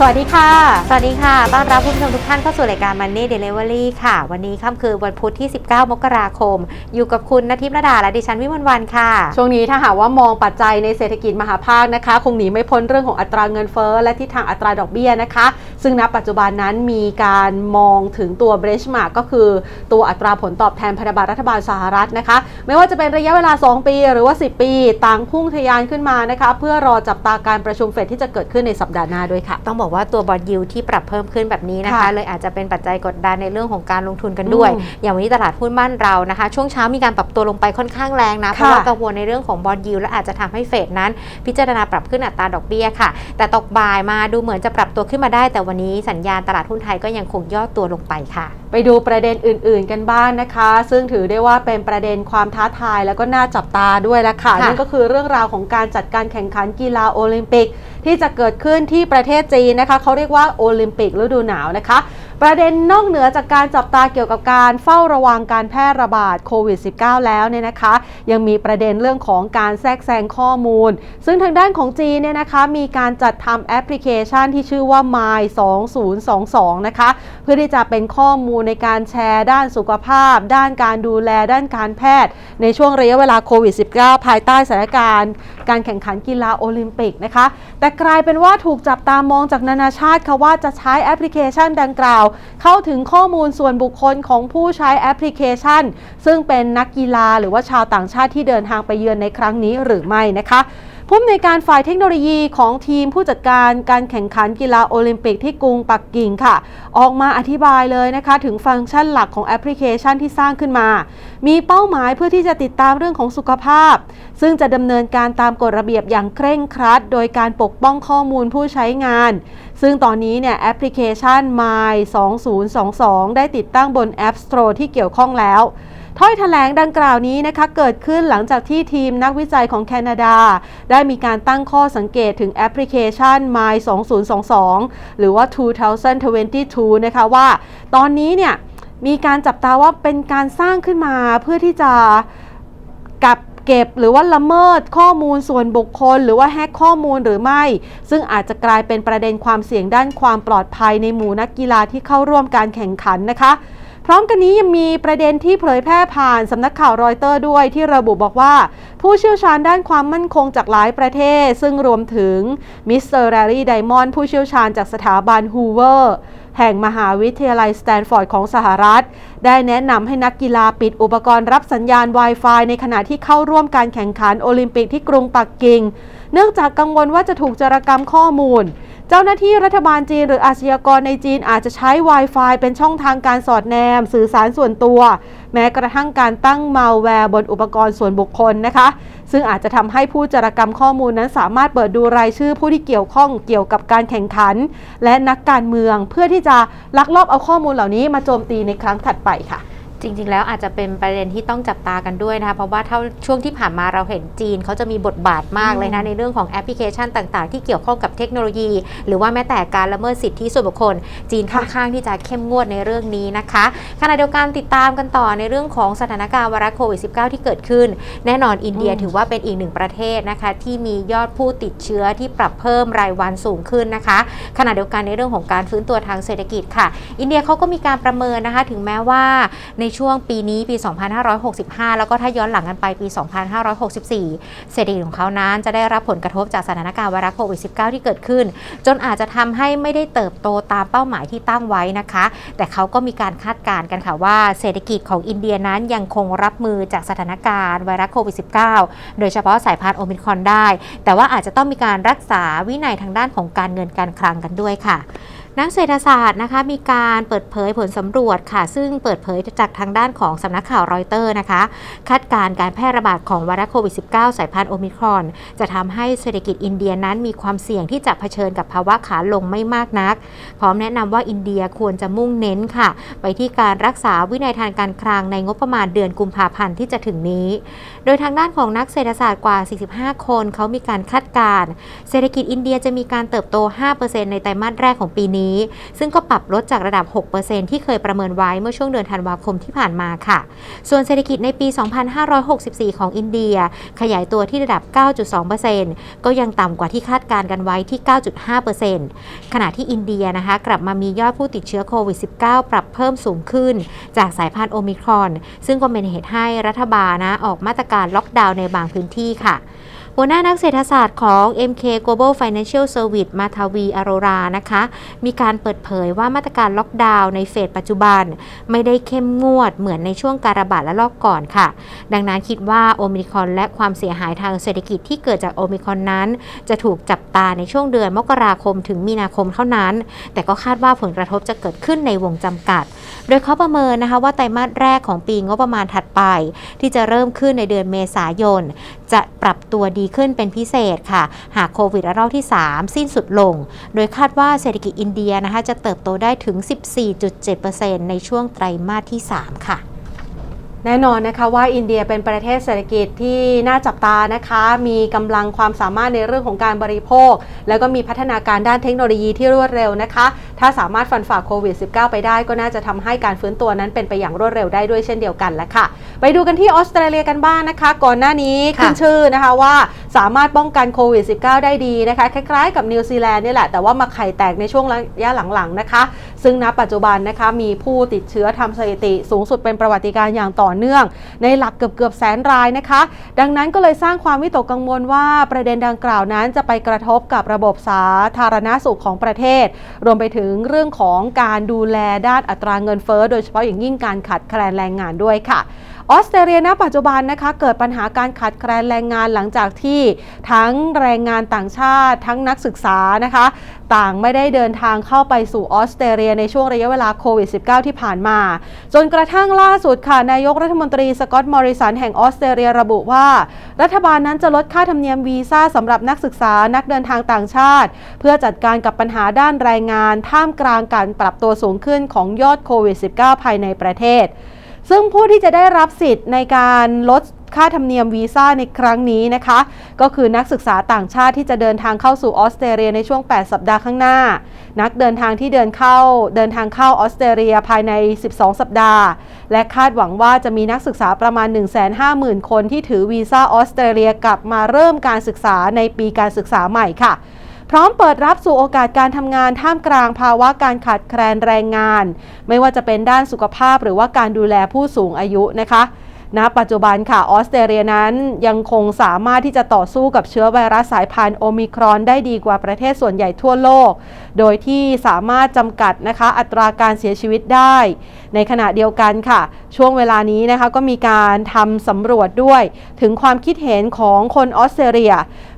สวัสดีค่ะ สวัสดีค่ะ ต้อนรับผู้ชมทุกท่านเข้าสู่รายการ Money Delivery ค่ะ วันนี้ค่ำคืนวันพุธที่ 19 มกราคม อยู่กับคุณนทิพย์ระดาและดิฉันวิมลวันค่ะ ช่วงนี้ถ้าหากว่ามองปัจจัยในเศรษฐกิจมหาภาคนะคะ คงหนีไม่พ้นเรื่องของอัตราเงินเฟ้อและทิศทางอัตราดอกเบี้ยนะคะซึ่งณปัจจุบันนั้นมีการมองถึงตัว benchmark ก็คือตัวอัตราผลตอบแทนพันธบัตรรัฐบาลสหรัฐนะคะ ไม่ว่าจะเป็นระยะเวลา 2 ปี หรือว่า 10 ปี ต่างพุ่งทะยานขึ้นมานะคะเพื่อรอจับตาการประชุมเฟดที่จะเกิดขึ้นในสัปดาห์หน้าด้วยค่ะ ต้องบอกว่าตัวบอลยิวที่ปรับเพิ่มขึ้นแบบนี้นะคะค่ะเลยอาจจะเป็นปัจจัยกดดันในเรื่องของการลงทุนกันด้วยอืมอย่างวันนี้ตลาดหุ้นบ้านเรานะคะ ช่วงเช้ามีการปรับตัวลงไปค่อนข้างแรงนะเพค่ะราะว่ากังวลในเรื่องของบอลยิวและอาจจะทำให้เฟดนั้น พิจารณาปรับขึ้นอัตราดอกเบี้ยค่ะ แต่ตกบ่ายมาดูเหมือนจะปรับตัวขึ้นมาได้แต่วันนี้สัญญาณตลาดหุ้นไทยก็ยังคงย่อตัวลงไปค่ะ ไปดูประเด็นอื่น ๆ กันบ้างนะคะ ซึ่งถือได้ว่าเป็นประเด็นความท้าทายแล้วก็น่าจับตาด้วยละค่ะค่ะนั่นก็คือเรื่องราวของการจัดการแข่งขันกีฬาโอลิมปิก ที่จะเกิดขึ้นที่ประเทศจีนนะคะเขาเรียกว่าโอลิมปิกฤดูหนาวนะคะ ประเด็นนอกเหนือจากการจับตาเกี่ยวกับการเฝ้าระวังการแพร่ระบาดโควิด -19 แล้วเนี่ยนะคะ ยังมีประเด็นเรื่องของการแทรกแซงข้อมูล ซึ่งทางด้านของจีนเนี่ยนะคะมีการจัดทำแอปพลิเคชันที่ชื่อว่า My 2022 นะคะ เพื่อที่จะเป็นข้อมูลในการแชร์ด้านสุขภาพ ด้านการดูแลด้านการแพทย์ ในช่วงระยะเวลาโควิด -19 ภายใต้สถานการณ์การแข่งขันกีฬาโอลิมปิกนะคะ แต่กลายเป็นว่าถูกจับตามองจากนานาชาติค่ะว่าจะใช้แอปพลิเคชันดังกล่าวเข้าถึงข้อมูลส่วนบุคคลของผู้ใช้แอปพลิเคชัน ซึ่งเป็นนักกีฬาหรือว่าชาวต่างชาติที่เดินทางไปเยือนในครั้งนี้หรือไม่นะคะ ผู้อำนวยการฝ่ายเทคโนโลยีของทีมผู้จัดการการแข่งขันกีฬาโอลิมปิกที่กรุงปักกิ่งค่ะ ออกมาอธิบายเลยนะคะ ถึงฟังก์ชันหลักของแอปพลิเคชันที่สร้างขึ้นมา มีเป้าหมายเพื่อที่จะติดตามเรื่องของสุขภาพ ซึ่งจะดำเนินการตามกฎระเบียบอย่างเคร่งครัด โดยการปกป้องข้อมูลผู้ใช้งาน ซึ่งตอนนี้เนี่ยแอปพลิเคชัน My 2022 ได้ติดตั้งบน App Store ที่เกี่ยวข้องแล้ว ถ้อยแถลงดังกล่าวนี้นะคะเกิดขึ้นหลังจากที่ทีมนักวิจัยของแคนาดา ได้มีการตั้งข้อสังเกตถึงแอปพลิเคชัน My 2022 หรือว่า 2022 นะคะว่า ตอนนี้เนี่ยมีการจับตาว่าเป็นการสร้างขึ้นมาเพื่อที่จะกับเก็บหรือว่าละเมิดข้อมูลส่วนบุคคล หรือว่าแฮกข้อมูลหรือไม่ ซึ่งอาจจะกลายเป็นประเด็นความเสี่ยงด้านความปลอดภัยในหมู่นักกีฬาที่เข้าร่วมการแข่งขันนะคะ ร้อมกันนี้ยังมีประเด็นที่เผยแพร่ผ่านสำนักข่าวรอยเตอร์ด้วยที่ระบุบอกว่า ผู้เชี่ยวชาญด้านความมั่นคงจากหลายประเทศ ซึ่งรวมถึงมิสเตอร์แรรี่ไดมอนด์ผู้เชี่ยวชาญจากสถาบันฮูเวอร์แห่งมหาวิทยาลัยสแตนฟอร์ดของสหรัฐ ได้แนะนำให้นักกีฬาปิดอุปกรณ์รับสัญญาณ Wi-Fi ในขณะที่เข้าร่วมการแข่งขันโอลิมปิกที่กรุงปักกิ่ง เนื่องจากกังวลว่าจะถูกจารกรรมข้อมูล เจ้าหน้าที่รัฐบาลจีนหรืออาชญากรในจีนอาจจะใช้ Wi-Fi เป็นช่องทางการสอดแนม สื่อสารส่วนตัว แม้กระทั่งการตั้งมาลแวร์บนอุปกรณ์ส่วนบุคคลนะคะ ซึ่งอาจจะทำให้ผู้จารกรรมข้อมูลนั้นสามารถเปิดดูรายชื่อผู้ที่เกี่ยวข้องเกี่ยวกับการแข่งขัน และนักการเมืองเพื่อที่จะลักลอบเอาข้อมูลเหล่านี้มาโจมตีในครั้งถัดไปค่ะ จริงๆ แล้วอาจจะเป็นประเด็นที่ต้องจับตากันด้วยนะคะเพราะว่าเท่าช่วงที่ผ่านมาเราเห็นจีนเขาจะมีบทบาทมากเลยนะในเรื่องของแอปพลิเคชันต่างๆ ที่เกี่ยวข้องกับเทคโนโลยี หรือว่าแม้แต่การละเมิดสิทธิส่วนบุคคล จีนค่อนข้างที่จะเข้มงวดในเรื่องนี้นะคะขณะเดียวกันติดตามกันต่อในเรื่องของสถานการณ์ไวรัสโควิด -19 ที่เกิดขึ้น แน่นอนอินเดียอืมถือว่าเป็นอีกหนึ่งประเทศนะคะที่มียอดผู้ติดเชื้อที่ปรับเพิ่มรายวันสูงขึ้นนะคะขณะเดียวกันในเรื่องของการฟื้นตัวทางเศรษฐกิจค่ะ อินเดียเขาก็มีการประเมินนะคะถึงแม้ว่าในช่วงปีนี้ปี 2565 แล้วก็ถ้าย้อนหลังกันไปปี 2564 เศรษฐกิจของเขานั้นจะได้รับผลกระทบจากสถานการณ์ไวรัสโควิด -19 ที่เกิดขึ้น จนอาจจะทำให้ไม่ได้เติบโตตามเป้าหมายที่ตั้งไว้นะคะ แต่เขาก็มีการคาดการณ์กันค่ะว่าเศรษฐกิจของอินเดียนั้นยังคงรับมือจากสถานการณ์ไวรัสโควิด -19 โดยเฉพาะสายพันธุ์โอมิครอนได้ แต่ว่าอาจจะต้องมีการรักษาวินัยทางด้านของการเงินการคลังกันด้วยค่ะ นักเศรษฐศาสตร์นะคะมีการเปิดเผยผลสำรวจค่ะ ซึ่งเปิดเผยจากทางด้านของสำนักข่าวรอยเตอร์นะคะคาดการณ์การแพร่ระบาดของไวรัสโควิด -19 สายพันธุ์โอมิครอน จะทำให้เศรษฐกิจอินเดียนั้นมีความเสี่ยงที่จะเผชิญกับภาวะขาลงไม่มากนัก พร้อมแนะนำว่าอินเดียควรจะมุ่งเน้นค่ะ ไปที่การรักษาวินัยทางการคลังในงบประมาณเดือนกุมภาพันธ์ที่จะถึงนี้ โดยทางด้านของนักเศรษฐศาสตร์กว่า 45 คนเขามีการคาดการณ์เศรษฐกิจอินเดียจะมีการเติบโต 5%ในไตรมาสแรกของปีนี้นี้ ซึ่งก็ปรับลดจากระดับ 6%ที่เคยประเมินไว้เมื่อช่วงเดือนธันวาคมที่ผ่านมาค่ะ ส่วนเศรษฐกิจในปี 2564 ของอินเดีย ขยายตัวที่ระดับ 9.2%ก็ยังต่ำกว่าที่คาดการณ์กันไว้ที่ 9.5%ขณะที่อินเดียนะคะ กลับมามียอดผู้ติดเชื้อโควิด -19 ปรับเพิ่มสูงขึ้น จากสายพันธุ์โอมิครอน ซึ่งก็เป็นเหตุให้รัฐบาลนะออกมาตรการล็อกดาวน์ในบางพื้นที่ค่ะ หัวหน้านักเศรษฐศาสตร์ของ MK Global Financial Service มาทวีอโรรานะคะ มีการเปิดเผยว่ามาตรการล็อกดาวน์ในเฟสปัจจุบัน ไม่ได้เข้มงวดเหมือนในช่วงการระบาดและลอกก่อนค่ะ ดังนั้นคิดว่าโอมิคอนและความเสียหายทางเศรษฐกิจที่เกิดจากโอมิคอนนั้น จะถูกจับตาในช่วงเดือนมกราคมถึงมีนาคมเท่านั้น แต่ก็คาดว่าผลกระทบจะเกิดขึ้นในวงจำกัด โดยเขาประเมินนะคะว่าไตรมาสแรกของปีงบประมาณถัดไป ที่จะเริ่มขึ้นในเดือนเมษายน จะปรับตัวดีขึ้นเป็นพิเศษค่ะ หากโควิดระลอกที่ 3 สิ้นสุดลง โดยคาดว่าเศรษฐกิจอินเดียนะคะจะเติบโตได้ถึง 14.7%ในช่วงไตรมาสที่ 3 ค่ะ แน่นอนนะคะว่าอินเดียเป็นประเทศเศรษฐกิจที่น่าจับตานะคะ มีกำลังความสามารถในเรื่องของการบริโภค แล้วก็มีพัฒนาการด้านเทคโนโลยีที่รวดเร็วนะคะ ถ้าสามารถฟันฝ่าโควิด -19 ไปได้ก็น่าจะทำให้การฟื้นตัวนั้นเป็นไปอย่างรวดเร็วได้ด้วยเช่นเดียวกันแหละค่ะ ไปดูกันที่ออสเตรเลียกันบ้างนะคะ ก่อนหน้านี้ขึ้นชื่อนะคะว่าสามารถป้องกันโควิด -19 ได้ดีนะคะ คล้ายๆกับนิวซีแลนด์นี่แหละ แต่ว่ามาไข่แตกในช่วงระยะหลังๆนะคะ ซึ่งณปัจจุบันนะคะมีผู้ติดเชื้อทำสถิติสูงสุดเป็นประวัติการณ์อย่างต่อเนื่อง ในหลักเกือบเกือบๆแสนรายนะคะ ดังนั้นก็เลยสร้างความวิตกกังวลว่าประเด็นดังกล่าวนั้นจะไปกระทบกับระบบสาธารณสุขของประเทศ รวมไปถึงเรื่องของการดูแลด้านอัตราเงินเฟ้อโดยเฉพาะอย่างยิ่งการขาดแคลนแรงงานด้วยค่ะ ออสเตรเลียณปัจจุบันนะคะเกิดปัญหาการขาดแคลนแรงงานหลังจากที่ทั้งแรงงานต่างชาติ ทั้งนักศึกษานะคะต่างไม่ได้เดินทางเข้าไปสู่ออสเตรเลียในช่วงระยะเวลาโควิด -19 ที่ผ่านมา จนกระทั่งล่าสุดค่ะนายกรัฐมนตรีสกอตต์มอริสันแห่งออสเตรเลียระบุว่า รัฐบาลนั้นจะลดค่าธรรมเนียมวีซ่าสำหรับนักศึกษานักเดินทางต่างชาติ เพื่อจัดการกับปัญหาด้านแรงงาน ท่ามกลางการปรับตัวสูงขึ้นของยอดโควิด -19 ภายในประเทศ ซึ่งผู้ที่จะได้รับสิทธิ์ในการลดค่าธรรมเนียมวีซ่าในครั้งนี้นะคะ ก็คือนักศึกษาต่างชาติที่จะเดินทางเข้าสู่ออสเตรเลียในช่วง 8 สัปดาห์ข้างหน้า นักเดินทางที่เดินเข้าเดินทางเข้าออสเตรเลียภายใน 12 สัปดาห์ และคาดหวังว่าจะมีนักศึกษาประมาณ 150,000 คนที่ถือวีซ่าออสเตรเลียกลับมาเริ่มการศึกษาในปีการศึกษาใหม่ค่ะ พร้อมเปิดรับสู่โอกาสการทำงานท่ามกลางภาวะการขาดแคลนแรงงาน ไม่ว่าจะเป็นด้านสุขภาพหรือว่าการดูแลผู้สูงอายุนะคะ ณปัจจุบันค่ะออสเตรเลียนั้นยังคงสามารถที่จะต่อสู้กับเชื้อไวรัสสายพันธุ์โอมิครอนได้ดีกว่าประเทศส่วนใหญ่ทั่วโลก โดยที่สามารถจำกัดนะคะอัตราการเสียชีวิตได้ ในขณะเดียวกันค่ะ ช่วงเวลานี้นะคะก็มีการทำสำรวจด้วย ถึงความคิดเห็นของคนออสเตรเลีย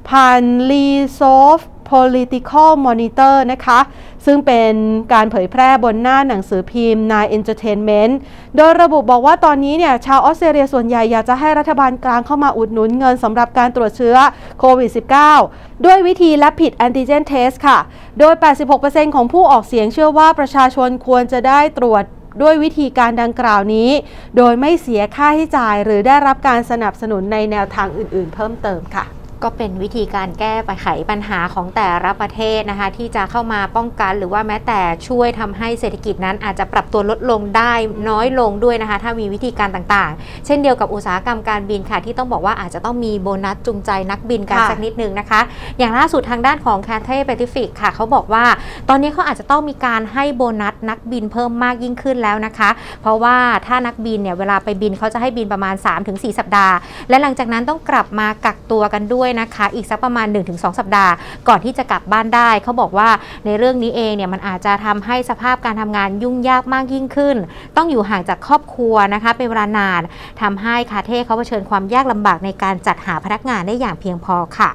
ผ่าน l e s o f Political Monitor นะคะ ซึ่งเป็นการเผยแพร่บนหน้าหนังสือพิมพ์ Nine Entertainment โดยระบุบอกว่าตอนนี้เนี่ยชาวออสเตรเลียส่วนใหญ่อยากจะให้รัฐบาลกลางเข้ามาอุดหนุนเงินสำหรับการตรวจเชื้อโควิด -19 ด้วยวิธี Rapid Antigen Test ค่ะ โดย 86%ของผู้ออกเสียงเชื่อว่าประชาชนควรจะได้ตรวจด้วยวิธีการดังกล่าวนี้ โดยไม่เสียค่าใช้จ่ายหรือได้รับการสนับสนุนในแนวทางอื่น ๆ เพิ่มเติมค่ะ ก็เป็นวิธีการแก้ไขปัญหาของแต่ละประเทศนะคะ ที่จะเข้ามาป้องกันหรือว่าแม้แต่ช่วยทำให้เศรษฐกิจนั้นอาจจะปรับตัวลดลงได้น้อยลงด้วยนะคะ ถ้ามีวิธีการต่างๆ เช่นเดียวกับอุตสาหกรรมการบินค่ะ ที่ต้องบอกว่าอาจจะต้องมีโบนัสจูงใจนักบินกันค่ะสักนิดนึงนะคะ อย่างล่าสุดทางด้านของ c a t h a y Pacific ค่ะเขาบอกว่า ตอนนี้เขาอาจจะต้องมีการให้โบนัสนักบินเพิ่มมากยิ่งขึ้นแล้วนะคะ เพราะว่าถ้านักบินเนี่ยเวลาไปบินเขาจะให้บินประมาณ 3-4 สัปดาห์ และหลังจากนั้นต้องกลับมากักตัวกันด้วยนะคะ อีกสักประมาณ 1-2 สัปดาห์ ก่อนที่จะกลับบ้านได้ เขาบอกว่าในเรื่องนี้เองเนี่ยมันอาจจะทำให้สภาพการทำงานยุ่งยากมากยิ่งขึ้น ต้องอยู่ห่างจากครอบครัวนะคะเป็นเวลานานทำให้คาเท่เขาเผชิญความยากลำบากในการจัดหาพนักงานได้อย่างเพียงพอค่ะ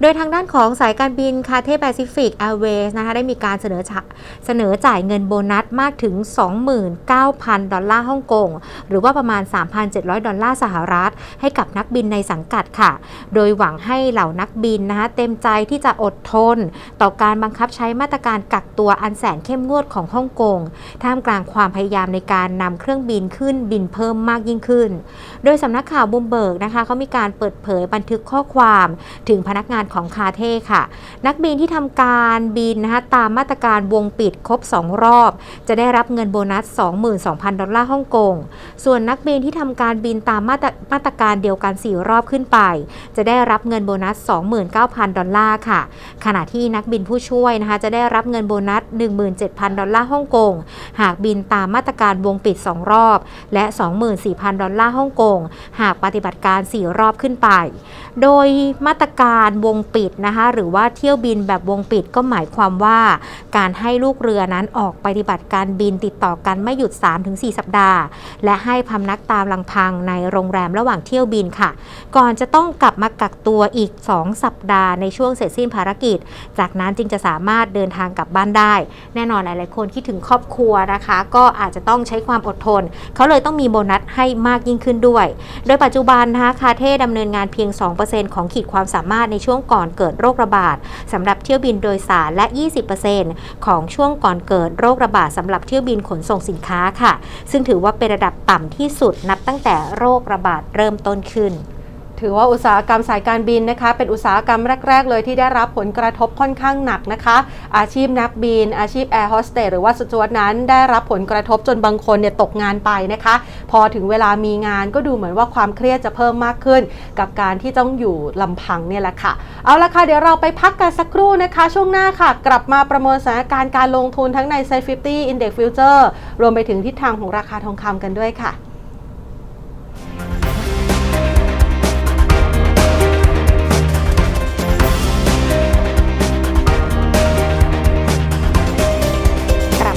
โดยทางด้านของสายการบินคาเท่แปซิฟิกแอร์เวย์นะคะได้มีการเสนอเสนอจ่ายเงินโบนัสมากถึง 29,000 ดอลลาร์ฮ่องกง หรือว่าประมาณ 3,700 ดอลลาร์สหรัฐ ให้กับนักบินในสังกัดค่ะ โดยหวังให้เหล่านักบินนะคะเต็มใจที่จะอดทน ต่อการบังคับใช้มาตรการกักตัวอันแสนเข้มงวดของฮ่องกง ท่ามกลางความพยายามในการนำเครื่องบินขึ้นบินเพิ่มมากยิ่งขึ้น โดยสำนักข่าวบูมเบิร์กนะคะเขามีการเปิดเผยบันทึกข้อความถึงพนักงานของคาเท่ค่ะ นักบินที่ทำการบินนะคะตามมาตรการวงปิดครบ 2 รอบ จะได้รับเงินโบนัส 22,000 ดอลลาร์ฮ่องกง ส่วนนักบินที่ทำการบินตามมาตรมาตรการเดียวกัน 4 รอบขึ้นไป จะได้รับเงินโบนัส 29,000 ดอลลาร์ค่ะ ขณะที่นักบินผู้ช่วยนะคะจะได้รับเงินโบนัส 17,000 ดอลลาร์ฮ่องกง หากบินตามมาตรการวงปิด 2 รอบ และ 24,000 ดอลลาร์ฮ่องกง หากปฏิบัติการ 4 รอบขึ้นไป โดยมาตรการวงปิดนะคะหรือว่าเที่ยวบินแบบวงปิดก็หมายความว่า การให้ลูกเรือนั้นออกปฏิบัติการบินติดต่อกันไม่หยุด 3-4 สัปดาห์ และให้พำนักตามลังพังในโรงแรมระหว่างเที่ยวบินค่ะ ก่อนจะต้องกลับมากักตัวอีก2 สัปดาห์ในช่วงเสร็จสิ้นภารกิจ จากนั้นจึงจะสามารถเดินทางกลับบ้านได้ แน่นอนหลาย ๆ คนคิดถึงครอบครัวนะคะ ก็อาจจะต้องใช้ความอดทน เขาเลยต้องมีโบนัสให้มากยิ่งขึ้นด้วย โดยปัจจุบันนะคะคาเท่ดำเนินงานเพียง 2%ของขีดความสามารถในช่วงก่อนเกิดโรคระบาดสำหรับเที่ยวบินโดยสารและ 20%ของช่วงก่อนเกิดโรคระบาดสำหรับเที่ยวบินขนส่งสินค้าค่ะ ซึ่งถือว่าเป็นระดับต่ำที่สุดนับตั้งแต่โรคระบาดเริ่มต้นขึ้น ถือว่าอุตสาหกรรมสายการบินนะคะ เป็นอุตสาหกรรมแรก ๆ เลยที่ได้รับผลกระทบค่อนข้างหนักนะคะ อาชีพนักบิน อาชีพแอร์โฮสเตสหรือว่าสจวตนั้นได้รับผลกระทบจนบางคนเนี่ยตกงานไปนะคะ พอถึงเวลามีงานก็ดูเหมือนว่าความเครียดจะเพิ่มมากขึ้น กับการที่ต้องอยู่ลำพังเนี่ยแหละค่ะ เอาละค่ะ เดี๋ยวเราไปพักกันสักครู่นะคะ ช่วงหน้าค่ะ กลับมาประเมินสถานการณ์การลงทุนทั้งใน s ซ50 Index Future รวมไปถึงทิศทางของราคาทองคำกันด้วยค่ะ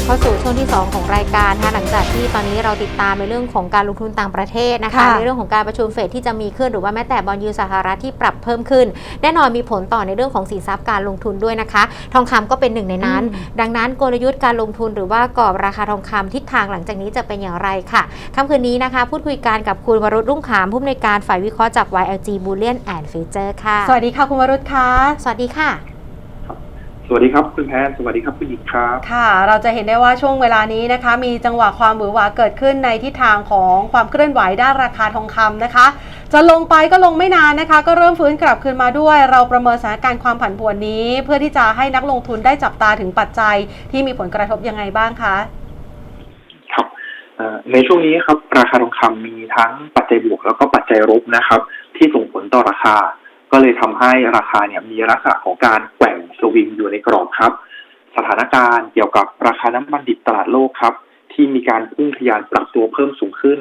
เข้าสู่ช่วงที่ 2 ของรายการนะคะหลังจากที่ตอนนี้เราติดตามในเรื่องของการลงทุนต่างประเทศนะคะค่ะในเรื่องของการประชุมเฟดที่จะมีขึ้นหรือว่าแม้แต่บอลยูสหรัฐที่ปรับเพิ่มขึ้น แน่นอนมีผลต่อในเรื่องของสินทรัพย์การลงทุนด้วยนะคะ ทองคำก็เป็นหนึ่งในนั้นอืมดังนั้นกลยุทธ์การลงทุนหรือว่ากรอบราคาทองคำทิศทางหลังจากนี้จะเป็นอย่างไรค่ะค่ำคืนนี้นะคะ พูดคุยกันกับคุณวรุษรุ่งขามผู้อำนวยการฝ่ายวิเคราะห์จาก YLG Bullion and Future ค่ะ สวัสดีค่ะคุณวรุษค่ะสวัสดีค่ะ สวัสดีครับคุณแพนสวัสดีครับคุณหญิงครับค่ะ เราจะเห็นได้ว่าช่วงเวลานี้นะคะ มีจังหวะความหวือหวาเกิดขึ้นในทิศทางของความเคลื่อนไหวด้านราคาทองคำนะคะ จะลงไปก็ลงไม่นานนะคะ ก็เริ่มฟื้นกลับคืนมาด้วย เราประเมินสถานการณ์ความผันผวนนี้ เพื่อที่จะให้นักลงทุนได้จับตาถึงปัจจัยที่มีผลกระทบยังไงบ้างคะครับเอ่อในช่วงนี้ครับราคาทองคำมีทั้งปัจจัยบวกแล้วก็ปัจจัยลบนะครับ ที่ส่งผลต่อราคา ก็เลยทำให้ราคาเนี่ยมีลักษณะของการแกว่งสวิงอยู่ในกรอบครับ สถานการณ์เกี่ยวกับราคาน้ำมันดิบตลาดโลกครับ ที่มีการพุ่งทะยานปรับตัวเพิ่มสูงขึ้น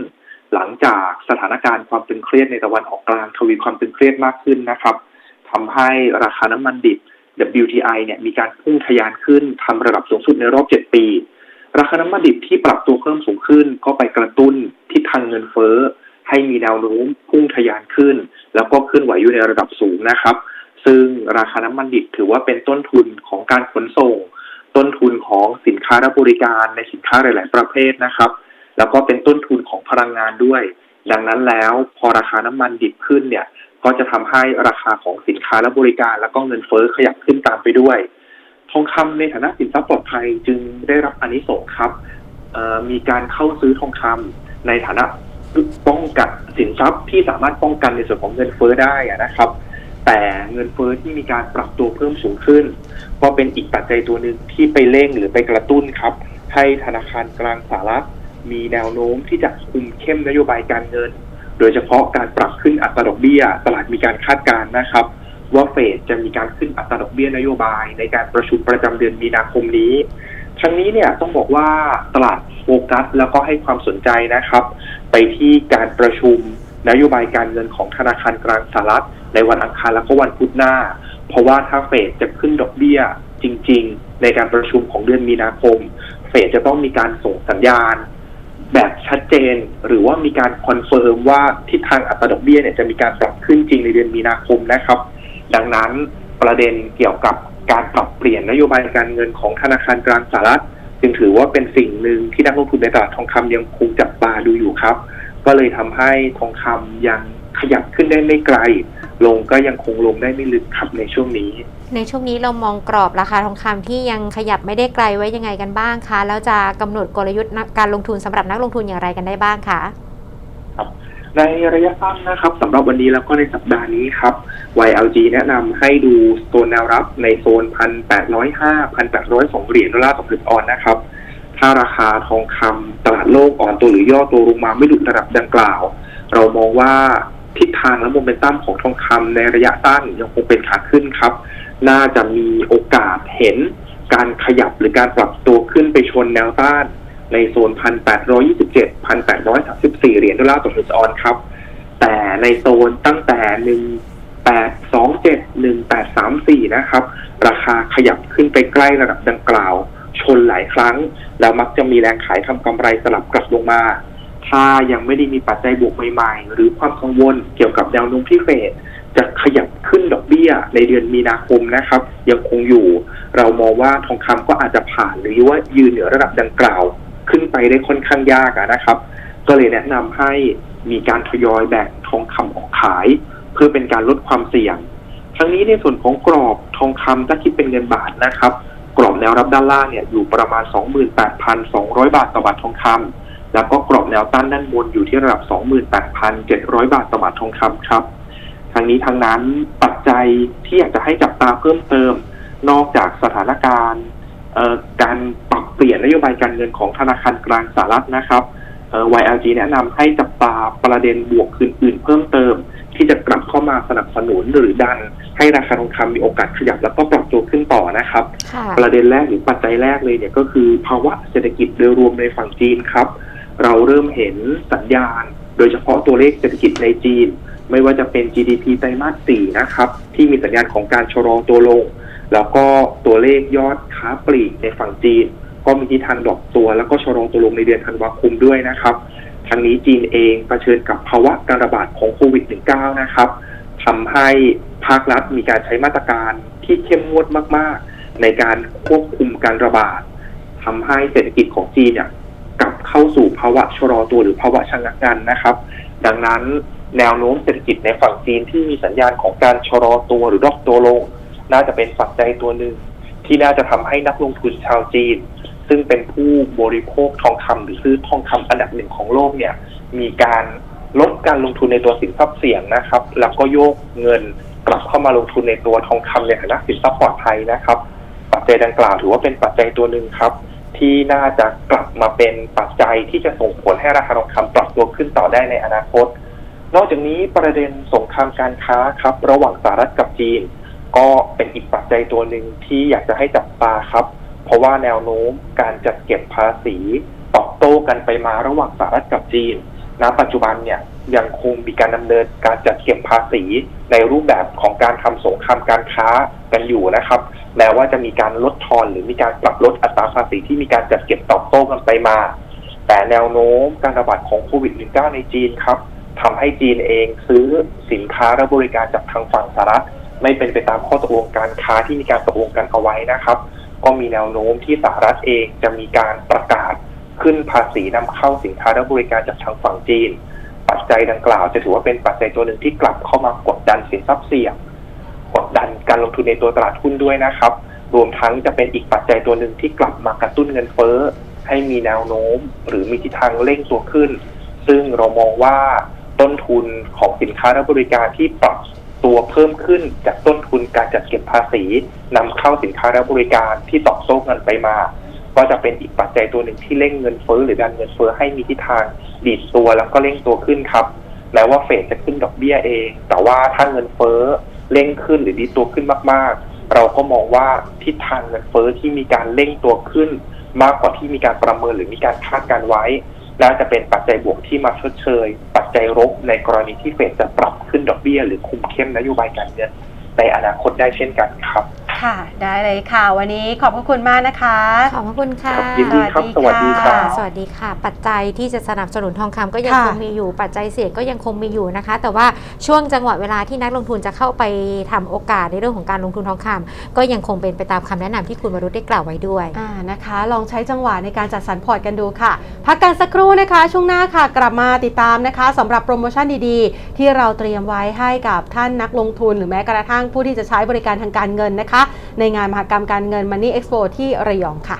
หลังจากสถานการณ์ความตึงเครียดในตะวันออกกลางทวีความตึงเครียดมากขึ้นนะครับทำให้ราคาน้ำมันดิบ WTI เนี่ยมีการพุ่งทะยานขึ้นทำระดับสูงสุดในรอบ 7 ปี ราคาน้ำมันดิบที่ปรับตัวเพิ่มสูงขึ้น ก็ไปกระตุ้นทิศทางเงินเฟ้อ ให้มีแนวโน้มพุ่งทะยานขึ้น แล้วก็ขึ้นไหวอยู่ในระดับสูงนะครับ ซึ่งราคาน้ำมันดิบถือว่าเป็นต้นทุนของการขนส่ง ต้นทุนของสินค้าและบริการในสินค้าหลาย ๆ ประเภทนะครับ แล้วก็เป็นต้นทุนของพลังงานด้วย ดังนั้นแล้วพอราคาน้ำมันดิบขึ้นเนี่ยก็จะทำให้ราคาของสินค้าและบริการ แล้วก็เงินเฟ้อขยับขึ้นตามไปด้วย ทองคำในฐานะสินทรัพย์ปลอดภัยจึงได้รับอานิสงส์ครับมีการเข้าซื้อทองคำในฐานะ ป้องกันสินทรัพย์ที่สามารถป้องกันในส่วนของเงินเฟ้อได้นะครับ แต่เงินเฟ้อที่มีการปรับตัวเพิ่มสูงขึ้น ก็เป็นอีกปัจจัยตัวหนึ่งที่ไปเร่งหรือไปกระตุ้นครับ ให้ธนาคารกลางสหรัฐมีแนวโน้มที่จะคุมเข้มนโยบายการเงิน โดยเฉพาะการปรับขึ้นอัตราดอกเบี้ย ตลาดมีการคาดการณ์นะครับ ว่าเฟดจะมีการขึ้นอัตราดอกเบี้ยนโยบายในการประชุมประจำเดือนมีนาคมนี้ ทั้งนี้เนี่ยต้องบอกว่าตลาดโฟกัสแล้วก็ให้ความสนใจนะครับ ไปที่การประชุมนโยบายการเงินของธนาคารกลางสหรัฐ ในวันอังคารและก็วันพุธหน้า เพราะว่าถ้าเฟดจะขึ้นดอกเบี้ยจริง ๆ ในการประชุมของเดือนมีนาคม เฟดจะต้องมีการส่งสัญญาณ แบบชัดเจน หรือว่ามีการคอนเฟิร์มว่าทิศทางอัตราดอกเบี้ยเนี่ยจะมีการปรับขึ้นจริงในเดือนมีนาคมนะครับ ดังนั้นประเด็นเกี่ยวกับ การปรับเปลี่ยนนโยบายการเงินของธนาคารกลางสหรัฐจึงถือว่าเป็นสิ่งหนึ่งที่นักลงทุนในตลาดทองคำยังคงจับตาดูอยู่ครับ ก็เลยทำให้ทองคำยังขยับขึ้นได้ไม่ไกล ลงก็ยังคงลงได้ไม่ลึกครับในช่วงนี้ ในช่วงนี้เรามองกรอบราคาทองคำที่ยังขยับไม่ได้ไกลไว้ยังไงกันบ้างคะ แล้วจะกำหนดกลยุทธ์การลงทุนสำหรับนักลงทุนอย่างไรกันได้บ้างคะ ในระยะสั้นนะครับสำหรับวันนี้แล้วก็ในสัปดาห์นี้ครับ YLG แนะนำให้ดูโซนแนวรับในโซน 1,805 1,802 เหรียญดอลลาร์ต่อผลึกออนนะครับ ถ้าราคาทองคำตลาดโลกอ่อนตัวหรือย่อตัวลงมาไม่หลุดระดับดังกล่าว เรามองว่าทิศทางและโมเมนตัมของทองคำในระยะสั้นยังคงเป็นขาขึ้นครับ น่าจะมีโอกาสเห็นการขยับหรือการปรับตัวขึ้นไปชนแนวต้าน ในโซน 1,827 1,834 เหรียญดอลลาร์ต่อฟิสออนครับ แต่ในโซนตั้งแต่ 1827 1834 นะครับ ราคาขยับขึ้นไปใกล้ระดับดังกล่าว ชนหลายครั้ง แล้วมักจะมีแรงขายทำกำไรสลับกลับลงมา ถ้ายังไม่ได้มีปัจจัยบวกใหม่ๆ หรือความกังวลเกี่ยวกับแนวโน้มที่เฟดจะขยับขึ้นดอกเบี้ยในเดือนมีนาคมนะครับ ยังคงอยู่ เรามองว่าทองคำก็อาจจะผ่านหรือว่ายืนเหนือระดับดังกล่าว ไปได้ค่อนข้างยากะนะครับ ก็เลยแนะนำให้มีการทยอยแบ่งทองคำออกขาย เพื่อเป็นการลดความเสี่ยง ทั้งนี้ในส่วนของกรอบทองคำถ้าคิดเป็นเงินบาทนะครับ กรอบแนวรับด้านล่างเนี่ยอยู่ประมาณ 28,200 บาทต่อบาททองคำแล้วก็กรอบแนวต้านด้านบนอยู่ที่ระดับ 28,700 บาทต่อบาททองคำครับทางนี้ทางนั้นปัจจัยที่อยากจะให้จับตาเพิ่มเติม นอกจากสถานการณ์ การปรับเปลี่ยนนโยบายการเงินของธนาคารกลางสหรัฐนะครับเอ่อ YLG แนะนำให้จับตาประเด็นบวกอื่นๆ เพิ่มเติม ที่จะกลับเข้ามาสนับสนุนหรือดัน ให้ราคาทองคำมีโอกาสขยับแล้วก็ปรับตัวขึ้นต่อนะครับค่ะประเด็นแรกหรือปัจจัยแรกเลยเนี่ยก็คือภาวะเศรษฐกิจโดยรวมในฝั่งจีนครับ เราเริ่มเห็นสัญญาณ โดยเฉพาะตัวเลขเศรษฐกิจในจีน ไม่ว่าจะเป็น GDP ไตรมาส 4 นะครับ ที่มีสัญญาณของการชะลอตัวลง แล้วก็ตัวเลขยอดค้าปลีกในฝั่งจีน ก็มีทิศทางดรอปตัว แล้วก็ชะลอตัวลงในเดือนธันวาคมด้วยนะครับทางนี้จีนเองเผชิญกับภาวะการระบาดของโควิด -19 นะครับทำให้ภาครัฐมีการใช้มาตรการที่เข้มงวดมาก ๆ ในการควบคุมการระบาดทำให้เศรษฐกิจของจีนเนี่ยกลับเข้าสู่ภาวะชะลอตัวหรือภาวะชะงักงันนะครับ ดังนั้นแนวโน้มเศรษฐกิจในฝั่งจีนที่มีสัญญาณของการชะลอตัวหรือดรอปตัวลง น่าจะเป็นปัจจัยตัวหนึ่งที่น่าจะทำให้นักลงทุนชาวจีน ซึ่งเป็นผู้บริโภคทองคำหรือซื้อทองคำอันดับหนึ่งของโลกเนี่ย มีการลดการลงทุนในตัวสินทรัพย์เสี่ยงนะครับ แล้วก็โยกเงินกลับเข้ามาลงทุนในตัวทองคำในฐานะสินทรัพย์ปลอดภัยนะครับ ปัจจัยดังกล่าวถือว่าเป็นปัจจัยตัวหนึ่งครับ ที่น่าจะกลับมาเป็นปัจจัยที่จะส่งผลให้ราคาทองคำปรับตัวขึ้นต่อได้ในอนาคต นอกจากนี้ประเด็นสงครามการค้าครับ ระหว่างสหรัฐกับจีน ก็เป็นอีกปัจจัยตัวหนึ่งที่อยากจะให้จับตาครับ เพราะว่าแนวโน้มการจัดเก็บภาษีตอบโต้กันไปมาระหว่างสหรัฐกับจีนณปัจจุบันเนี่ยยังคงมีการดำเนินการจัดเก็บภาษีในรูปแบบของการทำสงครามการค้ากันอยู่นะครับ แม้ว่าจะมีการลดทอนหรือมีการปรับลดอัตราภาษีที่มีการจัดเก็บตอบโต้กันไปมา แต่แนวโน้มการระบาดของโควิด -19 ในจีนครับทำให้จีนเองซื้อสินค้าและบริการจากทางฝั่งสหรัฐ ไม่เป็นไปตามข้อตกลงการค้าที่มีการตกลงกันเอาไว้นะครับ ก็มีแนวโน้มที่สหรัฐเองจะมีการประกาศขึ้นภาษีนำเข้าสินค้าและบริการจากทางฝั่งจีน ปัจจัยดังกล่าวจะถือว่าเป็นปัจจัยตัวหนึ่งที่กลับเข้ามากดดันสินทรัพย์เสี่ยงกดดันการลงทุนในตัวตลาดหุ้นด้วยนะครับ รวมทั้งจะเป็นอีกปัจจัยตัวหนึ่งที่กลับมากระตุ้นเงินเฟ้อให้มีแนวโน้ม หรือมีทิศทางเร่งตัวขึ้น ซึ่งเรามองว่าต้นทุนของสินค้าและบริการที่ปรับ ตัวเพิ่มขึ้นจากต้นทุนการจัดเก็บภาษีนำเข้าสินค้าและบริการที่ตอบโต้กันไปมา ก็จะเป็นอีกปัจจัยตัวหนึ่งที่เร่งเงินเฟ้อหรือดันเงินเฟ้อให้มีทิศทางดีดตัวแล้วก็เร่งตัวขึ้นครับแม้ว่าเฟดจะขึ้นดอกเบี้ยเอง แต่ว่าถ้าเงินเฟ้อเร่งขึ้นหรือดีตัวขึ้นมาก ๆ เราก็มองว่าทิศทางเงินเฟ้อที่มีการเร่งตัวขึ้น มากกว่าที่มีการประเมินหรือมีการคาดการไว้ น่าจะเป็นปัจจัยบวกที่มาชดเชย ปัจจัยลบในกรณีที่เฟดจะปรับขึ้นดอกเบี้ย หรือคุมเข้มนโยบายการเงินในอนาคตได้เช่นกันครับ ค่ะ ได้เลยค่ะ วันนี้ขอบพระคุณมากนะคะ ขอบพระคุณค่ะครับยินดีครับสสวัวัสสดีดีค่ะครับ สวัสดีค่ะ ปัจจัยที่จะสนับสนุนทองคำก็ยังค่ะคงมีอยู่ ปัจจัยเสี่ยงก็ยังคงมีอยู่นะคะ แต่ว่าช่วงจังหวะเวลาที่นักลงทุนจะเข้าไปทำโอกาสในเรื่องของการลงทุนทองคำก็ยังคงเป็นไปตามคำแนะนำที่คุณวรุษได้กล่าวไว้ด้วยอ่านะคะ ลองใช้จังหวะในการจัดสรรพอร์ตกันดูค่ะ พักกันสักครู่นะคะ ช่วงหน้าค่ะ กลับมาติดตามนะคะสำหรับโปรโมชั่นดีๆ ที่เราเตรียมไว้ให้กับท่านนักลงทุน หรือแม้กระทั่งผู้ที่จะใช้บริการทางการเงินนะคะ ในงานมหกรรมการเงิน Money Expo ที่ระยองค่ะ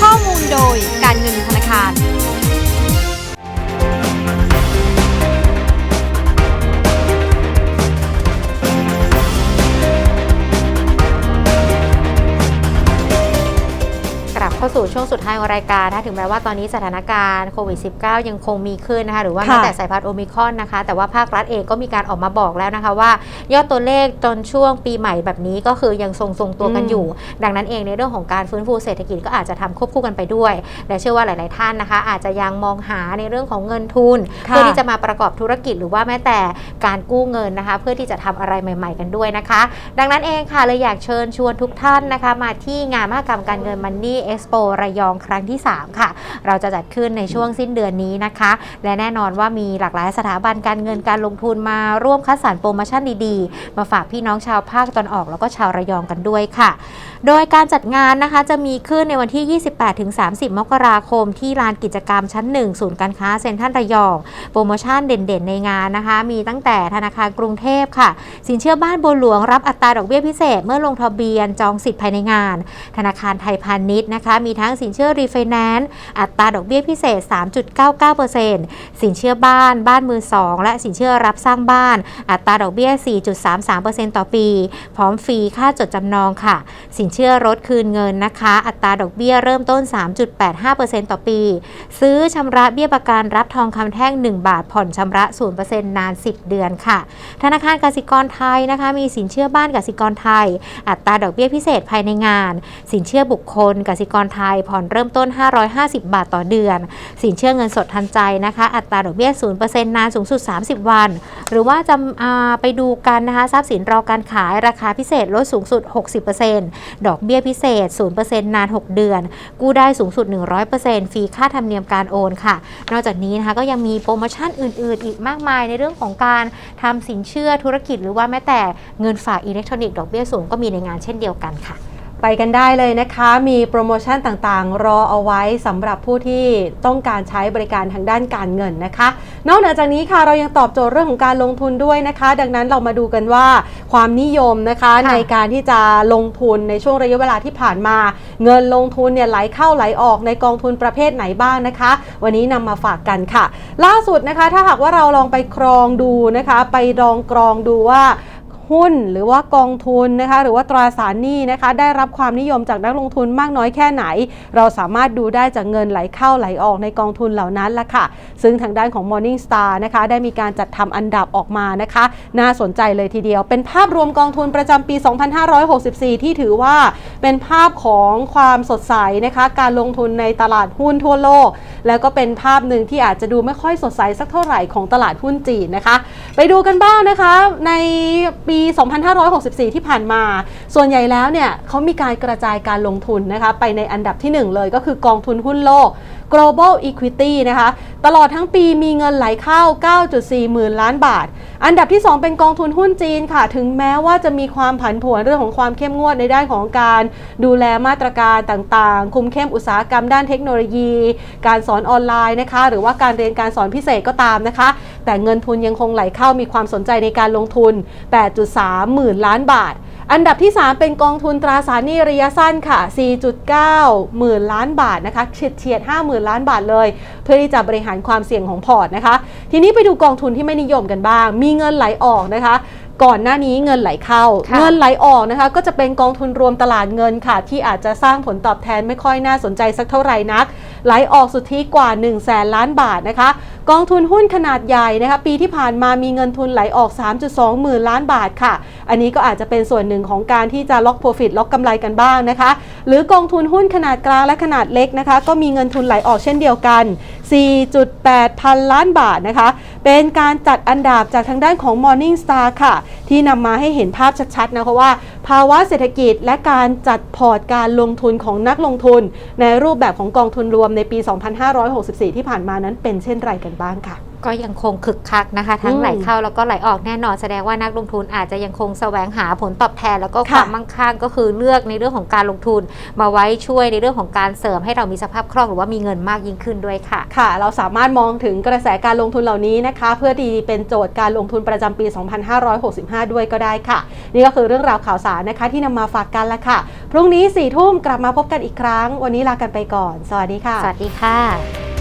ข้อมูลโดยการเงินธนาคาร เข้าสู่ช่วงสุดท้ายของรายการนะถึงแม้ว่าตอนนี้สถานการณ์โควิด -19 ยังคงมีขึ้นนะคะหรือว่าค่ะแม้แต่สายพันธุ์โอมิครอนนะคะ แต่ว่าภาครัฐเองก็มีการออกมาบอกแล้วนะคะว่า ยอดตัวเลขจนช่วงปีใหม่แบบนี้ก็คือยังทรงทรงๆตัวกันอืมอยู่ ดังนั้นเองในเรื่องของการฟื้นฟูเศรษฐกิจก็อาจจะทำควบคู่กันไปด้วย และเชื่อว่าหลาย ๆ ท่านนะคะ อาจจะยังมองหาในเรื่องของเงินทุนค่ะเพื่อที่จะมาประกอบธุรกิจหรือว่าแม้แต่การกู้เงินนะคะ เพื่อที่จะทำอะไรใหม่ ๆ กันด้วยนะคะ ดังนั้นเองค่ะเลยอยากเชิญชวนทุกท่านนะคะ มาที่งานมหกรรมการเงินมันนี่เอ็กซ์โประยองครั้งที่ 3 ค่ะ เราจะจัดขึ้นในช่วงสิ้นเดือนนี้นะคะ และแน่นอนว่ามีหลากหลายสถาบันการเงินการลงทุนมาร่วมคัดสรรโปรโมชั่นดีๆ มาฝากพี่น้องชาวภาคตอนออกแล้วก็ชาวระยองกันด้วยค่ะ โดยการจัดงานนะคะจะมีขึ้นในวันที่ 28-30 มกราคม ที่ลานกิจกรรมชั้น 1 ศูนย์การค้าเซ็นทรัลระยอง โปรโมชั่นเด่นๆ ในงานนะคะ มีตั้งแต่ธนาคารกรุงเทพค่ะ สินเชื่อบ้านบัวหลวงรับอัตราดอกเบี้ยพิเศษ เมื่อลงทะเบียนจองสิทธิ์ภายในงาน ธนาคารไทยพาณิชย์นะคะมีทั้งสินเชื่อรีไฟแนนซ์อัตราดอกเบี้ยพิเศษ 3.99%สินเชื่อบ้านบ้านมือ 2 และสินเชื่อรับสร้างบ้าน อัตราดอกเบี้ย 4.33%ต่อปี พร้อมฟรีค่าจดจำนองค่ะ สินเชื่อรถคืนเงินนะคะ อัตราดอกเบี้ยเริ่มต้น 3.85%ต่อปี ซื้อชำระเบี้ยประกันรับทองคำแท่ง 1 บาทผ่อนชำระ 0%นาน 10 เดือนค่ะ ธนาคารกสิกรไทยนะคะ มีสินเชื่อบ้านกสิกรไทย อัตราดอกเบี้ยพิเศษภายในงาน สินเชื่อบุคคลกสิกรไทย ผ่อนเริ่มต้น 550 บาทต่อเดือน สินเชื่อเงินสดทันใจนะคะ อัตราดอกเบี้ย 0%นานสูงสุด 30 วัน หรือว่าจะาไปดูกันนะคะ ทรัพย์สินรอการขายราคาพิเศษลดสูงสุด 60%ดอกเบี้ยพิเศษ 0%นาน 6 เดือน กู้ได้สูงสุด 100%ฟรีค่าธรรมเนียมการโอนค่ะ นอกจากนี้นะคะก็ยังมีโปรโมชั่นอื่น ๆ อีกมากมายในเรื่องของการทำสินเชื่อธุรกิจหรือว่าแม้แต่เงินฝากอิเล็กทรอนิกส์ดอกเบี้ยสูงก็มีในงานเช่นเดียวกันค่ะ ไปกันได้เลยนะคะ มีโปรโมชั่นต่างๆ รอเอาไว้สำหรับผู้ที่ต้องการใช้บริการทางด้านการเงินนะคะ นอกเหนือจากนี้ค่ะเรายังตอบโจทย์เรื่องของการลงทุนด้วยนะคะ ดังนั้นเรามาดูกันว่าความนิยมนะคะค่ะในการที่จะลงทุนในช่วงระยะเวลาที่ผ่านมา เงินลงทุนเนี่ยไหลเข้าไหลออกในกองทุนประเภทไหนบ้างนะคะ วันนี้นำมาฝากกันค่ะ ล่าสุดนะคะถ้าหากว่าเราลองไปครองดูนะคะ ไปลองกรองดูว่า หุ้นหรือว่ากองทุนนะคะหรือว่าตราสารหนี้นะคะได้รับความนิยมจากนักลงทุนมากน้อยแค่ไหน เราสามารถดูได้จากเงินไหลเข้าไหลออกในกองทุนเหล่านั้นละค่ะ ซึ่งทางด้านของ Morning Star นะคะได้มีการจัดทำอันดับออกมานะคะ น่าสนใจเลยทีเดียว เป็นภาพรวมกองทุนประจำปี 2564 ที่ถือว่าเป็นภาพของความสดใสนะคะการลงทุนในตลาดหุ้นทั่วโลก แล้วก็เป็นภาพหนึ่งที่อาจจะดูไม่ค่อยสดใสสักเท่าไหร่ของตลาดหุ้นจีนนะคะ ไปดูกันบ้างนะคะในปี2564 ที่ผ่านมา ส่วนใหญ่แล้วเนี่ยเขามีการกระจายการลงทุนนะคะไปในอันดับที่ 1 เลยก็คือกองทุนหุ้นโลก global equity นะคะ ตลอดทั้งปีมีเงินไหลเข้า 9.4 หมื่นล้านบาท อันดับที่ 2 เป็นกองทุนหุ้นจีนค่ะ ถึงแม้ว่าจะมีความผันผวนเรื่องของความเข้มงวดในด้านของการดูแลมาตรการต่างๆ คุมเข้มอุตสาหกรรมด้านเทคโนโลยี การสอนออนไลน์นะคะ หรือว่าการเรียนการสอนพิเศษก็ตามนะคะ แต่เงินทุนยังคงไหลเข้ามีความสนใจในการลงทุน 8.3 หมื่นล้านบาท อันดับที่ 3 เป็นกองทุนตราสารหนี้ระยะสั้นค่ะ 4.9 หมื่นล้านบาทนะคะเฉียดเฉียด5หมื่นล้านบาทเลย เพื่อที่จะบริหารความเสี่ยงของพอร์ตนะคะ ทีนี้ไปดูกองทุนที่ไม่นิยมกันบ้าง มีเงินไหลออกนะคะ ก่อนหน้านี้เงินไหลเข้าค่ะเงินไหลออกนะคะ ก็จะเป็นกองทุนรวมตลาดเงินค่ะ ที่อาจจะสร้างผลตอบแทนไม่ค่อยน่าสนใจสักเท่าไหร่นัก ไหลออกสุทธิกว่า1 0 0 0 0แสนล้านบาทนะคะ กองทุนหุ้นขนาดใหญ่นะคะปีที่ผ่านมามีเงินทุนไหลออก 3.2 หมื่นล้านบาทค่ะ อันนี้ก็อาจจะเป็นส่วนหนึ่งของการที่จะล็อกโปรฟิตล็อกกำไรกันบ้างนะคะ หรือกองทุนหุ้นขนาดกลางและขนาดเล็กนะคะ ก็มีเงินทุนไหลออกเช่นเดียวกัน 4.8 พันล้านบาทนะคะ เป็นการจัดอันดับจากทางด้านของ Morning Star ค่ะ ที่นำมาให้เห็นภาพชัดๆนะคะว่า ภาวะเศรษฐกิจและการจัดพอร์ตการลงทุนของนักลงทุน ในรูปแบบของกองทุนรวมในปี 2564 ที่ผ่านมานั้นเป็นเช่นไรกันบ้างค่ะ ก็ยังคงคึกคักนะคะ ทั้งอืมไหลเข้าแล้วก็ไหลออกแน่นอนแสดงว่านักลงทุนอาจจะยังคงแสวงหาผลตอบแทน แล้วก็ค่ะความมั่งคั่งก็คือเลือกในเรื่องของการลงทุน มาไว้ช่วยในเรื่องของการเสริมให้เรามีสภาพคล่องหรือว่ามีเงินมากยิ่งขึ้นด้วยค่ะ ค่ะ เราสามารถมองถึงกระแสการลงทุนเหล่านี้นะคะ เพื่อดีเป็นโจทย์การลงทุนประจำปี 2565 ด้วยก็ได้ค่ะ นี่ก็คือเรื่องราวข่าวสารนะคะที่นำมาฝากกันละค่ะ พรุ่งนี้4ี่ทุ่มกลับมาพบกันอีกครั้ง วันนี้ลากันไปก่อน สวัสดีค่ะ สวัสดีค่ะ